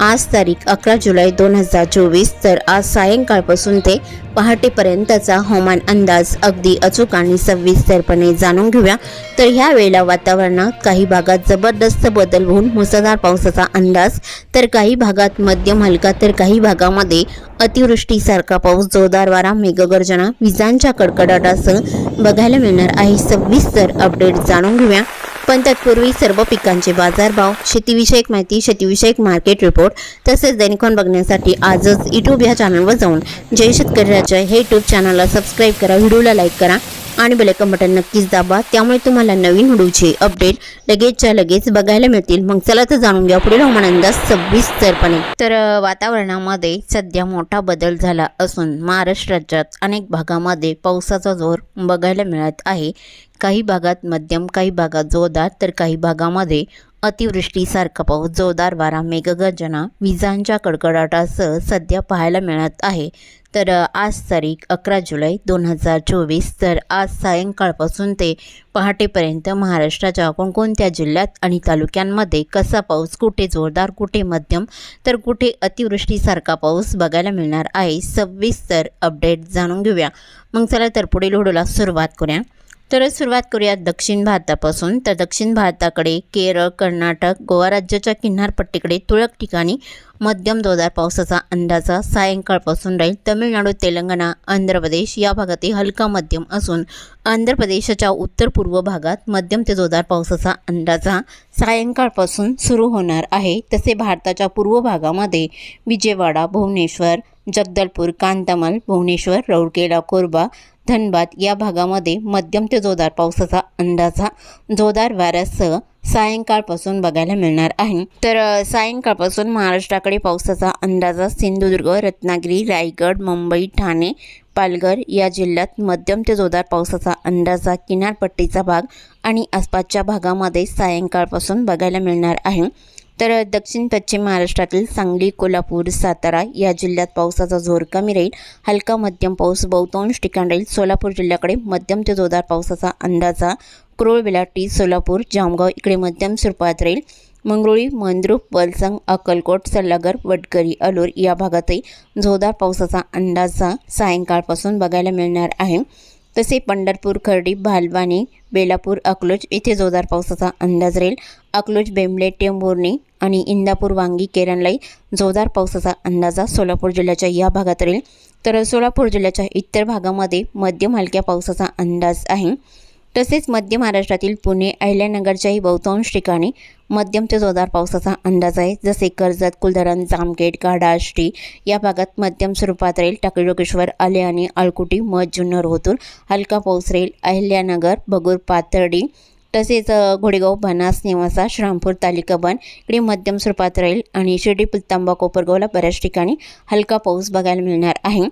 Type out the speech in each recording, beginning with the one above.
आज तारीख अकरा जुलै दोन हजार चोवीस तर आज सायंकाळपासून ते पहाटेपर्यंतचा हवामान अंदाज अगदी अचूक आणि सविस्तरपणे जाणून घेऊया. तर ह्या वेळेला वातावरणात काही भागात जबरदस्त बदल होऊन मुसळधार पावसाचा अंदाज तर काही भागात मध्यम हलका तर काही भागामध्ये अतिवृष्टीसारखा पाऊस जोरदार वारा मेघगर्जना विजांच्या कडकडाटासह बघायला मिळणार आहे. सविस्तर अपडेट जाणून घेऊया. पण तत्पूर्वी सर्व पिकांचे बाजारभाव शेतीविषयक माहिती शेतीविषयक मार्केट रिपोर्ट तसेच दैनिकॉन बघण्यासाठी आजच यूट्यूब या चॅनलवर जाऊन जय शेतकरी हे यूट्यूब चॅनलला सबस्क्राईब करा व्हिडिओला लाईक करा. आणि बेलेकन बटन नक्कीच दाबा. त्यामुळे तुम्हाला नवीन व्हिडिओचे अपडेट लगेचच्या लगेच बघायला मिळतील. मग चला तर जाणून घ्या पुढील हवामान अंदाज सविस्तरपणे तर वातावरणामध्ये सध्या मोठा बदल झाला असून महाराष्ट्र राज्यात अनेक भागामध्ये पावसाचा जोर बघायला मिळत आहे. काही भागात मध्यम काही भागात जोरदार तर काही भागामध्ये अतिवृष्टीसारखा पाऊस जोरदार वारा मेघगर्जना विजांच्या कडकडाटासह सध्या पाहायला मिळत आहे. तर आज तारीख अकरा जुलै दोन हजार चोवीस तर आज सायंकाळपासून ते पहाटेपर्यंत महाराष्ट्राच्या कोणकोणत्या जिल्ह्यात आणि तालुक्यांमध्ये कसा पाऊस कुठे जोरदार कुठे मध्यम तर कुठे अतिवृष्टीसारखा पाऊस बघायला मिळणार आहे सविस्तर अपडेट जाणून घेऊया. मग चला तर पुढील व्हिडिओला सुरुवात करूया. तर सुरुवात करूया दक्षिण भारतापासून. तर दक्षिण भारताकडे केरळ कर्नाटक गोवा राज्याच्या किनारपट्टीकडे तुरळक ठिकाणी मध्यम जोरदार पावसाचा अंदाजा सायंकाळपासून राहील. तमिळनाडू तेलंगणा आंध्र प्रदेश या भागातही हलका मध्यम असून आंध्र प्रदेशाच्या उत्तर पूर्व भागात मध्यम ते जोरदार पावसाचा अंदाजा सायंकाळपासून सुरू होणार आहे. तसे भारताच्या पूर्व भागामध्ये विजयवाडा भुवनेश्वर जगदलपूर कांतामल भुवनेश्वर रौरकेला कोरबा धनबाद या भागामध्ये मध्यम ते जोरदार पावसाचा अंदाजा जोरदार वाऱ्यासह सायंकाळपासून बघायला मिळणार आहे. तर सायंकाळपासून महाराष्ट्राकडे पावसाचा अंदाजा सिंधुदुर्ग रत्नागिरी रायगड मुंबई ठाणे पालघर या जिल्ह्यात मध्यम ते जोरदार पावसाचा अंदाजा किनारपट्टीचा भाग आणि आसपासच्या भागामध्ये सायंकाळपासून बघायला मिळणार आहे. तर दक्षिण पश्चिम महाराष्ट्रातील सांगली कोल्हापूर सातारा या जिल्ह्यात पावसाचा जोर कमी राहील. हलका मध्यम पाऊस बहुतांश ठिकाण राहील. सोलापूर जिल्ह्याकडे मध्यम ते जोरदार पावसाचा अंदाजा क्रोळ बेलाटी सोलापूर जामगाव इकडे मध्यम स्वरूपात राहील. मंगरुळी मंद्रुप वलसंग अक्कलकोट सल्लागर वडकरी अलोर या भागातही जोरदार पावसाचा अंदाजा सायंकाळपासून बघायला मिळणार आहे. तसे पंढरपूर खर्डी भालवानी बेलापूर अकलोज इथे जोरदार पावसाचा अंदाज राहील. अकलोज बेंबले टेंभुर्णी आणि इंदापूर वांगी केरनलाई जोरदार पावसाचा अंदाजा सोलापूर जिल्ह्याच्या या भागात राहील. तर सोलापूर जिल्ह्याच्या इतर भागामध्ये मध्यम हलक्या पावसाचा अंदाज आहे. तसेच मध्य महाराष्ट्रातील पुणे अहिल्यानगरच्याही बहुतांश ठिकाणी मध्यम ते जोरदार पावसाचा अंदाज आहे. जसे कर्जत कुलधरण जामखेड गाडा आष्टी या भागात मध्यम स्वरूपात राहील टाकळी आले आणि अळकुटी मध जुन्नर होतूर हलका पाऊस राहील अहिल्यानगर बगूर पाथर्डी तसेच घोडेगाव बनास निवासा श्रामपूर तालिका बन इकडे मध्यम स्वरूपात राहील आणि शिर्डी पुलतांबा कोपरगावला बऱ्याच ठिकाणी हलका पाऊस बघायला मिळणार आहे.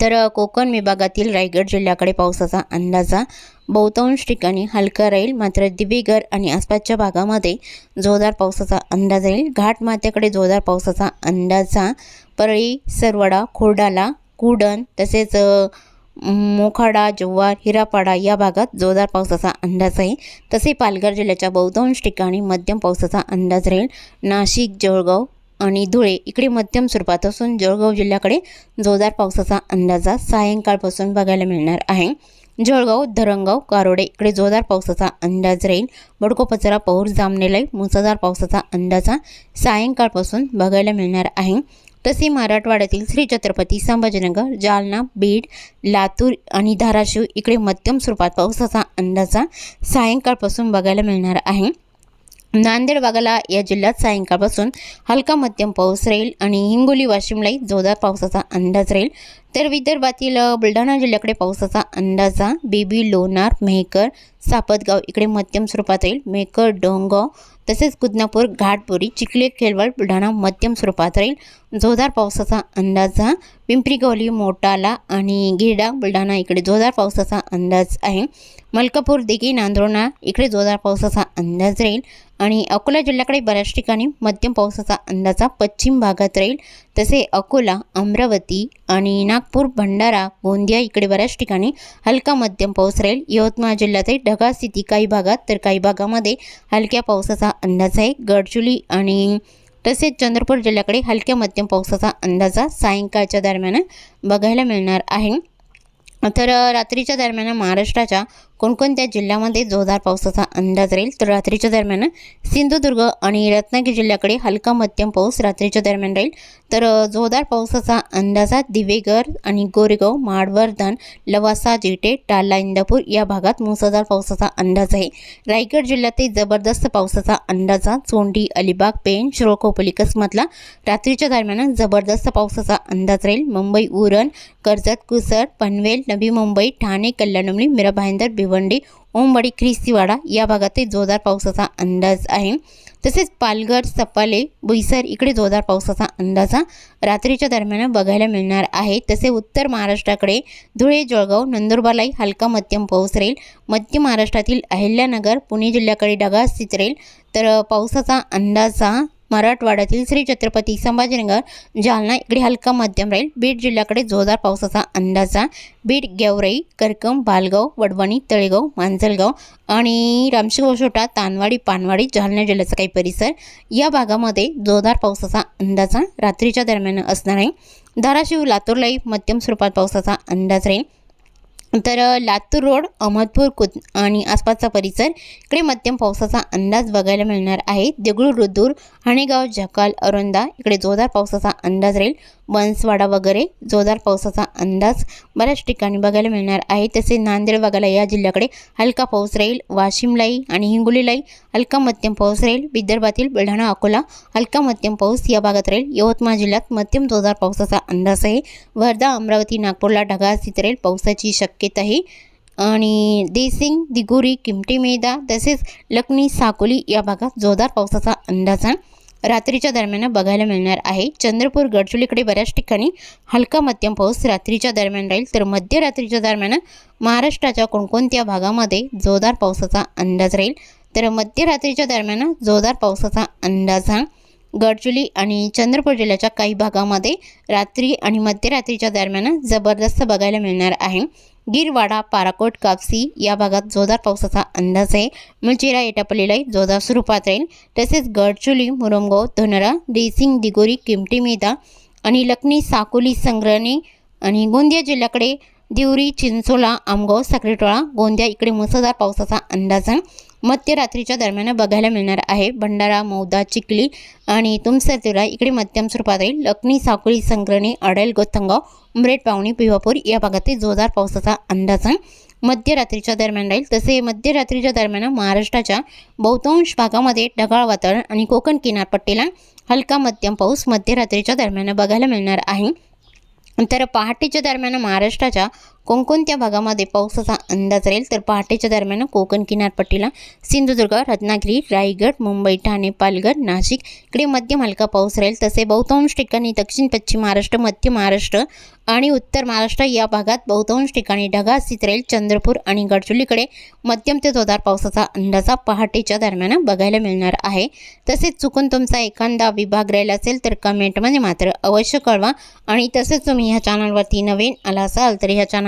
तर कोकण विभागातील रायगड जिल्ह्याकडे पावसाचा अंदाजा. बहुतांश ठिकाणी हलका राहील मात्र दिवेघर आणि आसपासच्या भागामध्ये जोरदार पावसाचा अंदाज राहील. घाटमाथ्याकडे जोरदार पावसाचा अंदाजा. परळी सरवडा खोडाला कुडण तसेच मोखाडा जव्हार हिरापाडा या भागात जोरदार पावसाचा अंदाज आहे. तसे पालघर जिल्ह्याच्या बहुतांश ठिकाणी मध्यम पावसाचा अंदाज राहील. नाशिक जळगाव आणि धुळे इकडे मध्यम स्वरूपात असून जळगाव जिल्ह्याकडे जोरदार पावसाचा अंदाजा सायंकाळपासून बघायला मिळणार आहे. जळगाव धरणगाव कारोडे इकडे जोरदार पावसाचा अंदाज राहील. बडकोपचरा पौर जामनेलाई मुसळधार पावसाचा अंदाजा सायंकाळपासून बघायला मिळणार आहे. तसे मराठवाड्यातील श्री छत्रपती संभाजीनगर जालना बीड लातूर आणि धाराशिव इकडे मध्यम स्वरूपात पावसाचा अंदाजा सायंकाळपासून बघायला मिळणार आहे. नांदेड वाघाला या जिल्ह्यात सायंकाळपासून हलका मध्यम पाऊस राहील आणि हिंगोली वाशिमलाही जोरदार पावसाचा अंदाज राहील. तर विदर्भातील बुलढाणा जिल्ह्याकडे पावसाचा अंदाजा बेबी लोणार मेहकर सापतगाव इकडे मध्यम स्वरूपात राहील. मेहकर डोंगाव तसेच कुदनापूर घाटपुरी चिखले खेळवळ बुलढाणा मध्यम स्वरूपात राहील. जोरदार पावसाचा अंदाजा पिंपरी गवली मोटाला आणि गिरडा बुलढाणा इकडे जोरदार पावसाचा अंदाज आहे. मलकापूर दिघी नांदोणा इकडे जोरदार पावसाचा अंदाज राहील. आणि अकोला जिल्ह्याकडे बऱ्याच ठिकाणी मध्यम पावसाचा अंदाजा पश्चिम भागात राहील. तसे अकोला अमरावती आणि नागपूर भंडारा गोंदिया इकडे बऱ्याच ठिकाणी हलका मध्यम पाऊस राहील. यवतमाळ जिल्ह्यातही ढगाळ स्थिती. काही भागात तर काही भागामध्ये हलक्या पावसाचा अंदाज आहे. गडचुली आणि तसेच चंद्रपूर जिल्ह्याकडे हलक्या मध्यम पावसाचा अंदाजा सायंकाळच्या दरम्यान बघायला मिळणार आहे. तर रात्रीच्या दरम्यान महाराष्ट्राच्या कोणकोणत्या जिल्ह्यामध्ये जोरदार पावसाचा अंदाज राहील? तर रात्रीच्या दरम्यान सिंधुदुर्ग आणि रत्नागिरी जिल्ह्याकडे हलका मध्यम पाऊस रात्रीच्या दरम्यान राहील. तर जोरदार पावसाचा अंदाजा दिवेगर आणि गोरेगाव माडवर्धन लवासा जेटे टाला इंदापूर या भागात मुसळधार पावसाचा अंदाज आहे. रायगड जिल्ह्यातही जबरदस्त पावसाचा अंदाजा चोंडी अलिबाग पेण शिरोळ कसमतला रात्रीच्या दरम्यान जबरदस्त पावसाचा अंदाज राहील. मुंबई उरण कर्जत कुसर पनवेल नवी मुंबई ठाणे कल्याणमली मीरा भाईंदर भिवंडी ओमवाडी ख्रिस्तीवाडा या भागातही जोरदार पावसाचा अंदाज आहे. तसेच पालघर सपाले बैसर इकडे जोरदार पावसाचा अंदाजा रात्रीच्या दरम्यान बघायला मिळणार आहे. तसे उत्तर महाराष्ट्राकडे धुळे जळगाव नंदुरबारलाही हलका मध्यम पाऊस राहील. मध्य महाराष्ट्रातील अहिल्यानगर पुणे जिल्ह्याकडे ढगाळ स्थित राहील. तर पावसाचा अंदाजा मराठवाड्यातील श्री छत्रपती संभाजीनगर जालना इकडे हलका मध्यम राहील. बीड जिल्ह्याकडे जोरदार पावसाचा अंदाजा. बीड गेवराई करकम बालगाव वडवणी तळेगाव मांजलगाव आणि रामशिवशोटा तानवाडी पानवाडी जालना जिल्ह्याचा काही परिसर या भागामध्ये जोरदार पावसाचा अंदाजा रात्रीच्या दरम्यान असणार आहे. धाराशिव लातूरलाही मध्यम स्वरूपात पावसाचा अंदाज राहील. तर लातूर रोड अहमदपूर कुत आणि आसपासचा परिसर. इकडे मध्यम पावसाचा अंदाज बघायला मिळणार आहे. देगळूर रुदूर हाणेगाव जकाल अरोंदा इकडे जोरदार पावसाचा अंदाज राहील. बनसवाडा वगैरे जोरदार पावसाचा अंदाज बऱ्याच ठिकाणी बघायला मिळणार आहे. तसे नांदेड वगैरे या जिल्ह्याकडे हलका पाऊस राहील. वाशिमलाई आणि हिंगोलीलाई हलका मध्यम पाऊस राहील. विदर्भातील बुलढाणा अकोला हलका मध्यम पाऊस या भागात राहील. यवतमाळ जिल्ह्यात मध्यम जोरदार पावसाचा अंदाज आहे. वर्धा अमरावती नागपूरला ढगाळ स्थित राहील. पावसाची शक्यता आहे. आणि देसिंग दिगोरी किमटी मेदा तसेच लखनी साकोली या भागात जोरदार पावसाचा अंदाज रात्रीच्या दरम्यान बघायला मिळणार आहे. चंद्रपूर गडचुलीकडे बऱ्याच ठिकाणी हलका मध्यम पाऊस रात्रीच्या दरम्यान राहील. तर मध्यरात्रीच्या दरम्यान महाराष्ट्राच्या कोणकोणत्या भागामध्ये जोरदार पावसाचा अंदाज राहील? तर मध्यरात्रीच्या दरम्यान जोरदार पावसाचा अंदाज हा गडचुली आणि चंद्रपूर जिल्ह्याच्या काही भागामध्ये रात्री आणि मध्यरात्रीच्या दरम्यान जबरदस्त बघायला मिळणार आहे. गिरवाडा पाराकोट कापसी या भागात जोरदार पावसाचा अंदाज आहे. मुलचेरा एटापल्लीलाही जोरदार स्वरूपात राहील. तसेच गडचुली मुरमगाव धनरा देसिंग दिगोरी किमटी मेदा आणि लखनी साकोली संग्रहणी आणि गोंदिया जिल्ह्याकडे दिवरी चिंचोला आमगाव साक्रीटोळा गोंदिया इकडे मुसळधार पावसाचा अंदाज मध्यरात्रीच्या दरम्यान बघायला मिळणार आहे भंडारा मौदा चिखली आणि तुमसरतिरा इकडे मध्यम स्वरूपात राहील लखनी साकोळी संक्रणी अडेल गोथंगाव उमरेड पावणी पिवापूर या भागातील जोरदार पावसाचा अंदाज मध्यरात्रीच्या दरम्यान राहील. तसे मध्यरात्रीच्या दरम्यान महाराष्ट्राच्या बहुतांश भागामध्ये ढगाळ वातावरण आणि कोकण किनारपट्टीला हलका मध्यम पाऊस मध्यरात्रीच्या दरम्यान बघायला मिळणार आहे. तर पहाटेच्या दरम्यान महाराष्ट्राच्या कोणकोणत्या भागामध्ये पावसाचा अंदाज राहील? तर पहाटेच्या दरम्यान कोकण किनारपट्टीला सिंधुदुर्ग रत्नागिरी रायगड मुंबई ठाणे पालघर नाशिक इकडे मध्यम हलका पाऊस राहील. तसे बहुतांश ठिकाणी दक्षिण पश्चिम महाराष्ट्र मध्य महाराष्ट्र आणि उत्तर महाराष्ट्र या भागात बहुतांश ठिकाणी ढगाळ स्थित राहील. चंद्रपूर आणि गडचुलीकडे मध्यम ते जोरदार पावसाचा अंदाजा पहाटेच्या दरम्यान बघायला मिळणार आहे. तसेच चुकून तुमचा एखादा विभाग राहिला असेल तर कमेंटमध्ये मात्र अवश्य कळवा. आणि तसेच तुम्ही ह्या चॅनलवरती नवीन आला असाल तर ह्या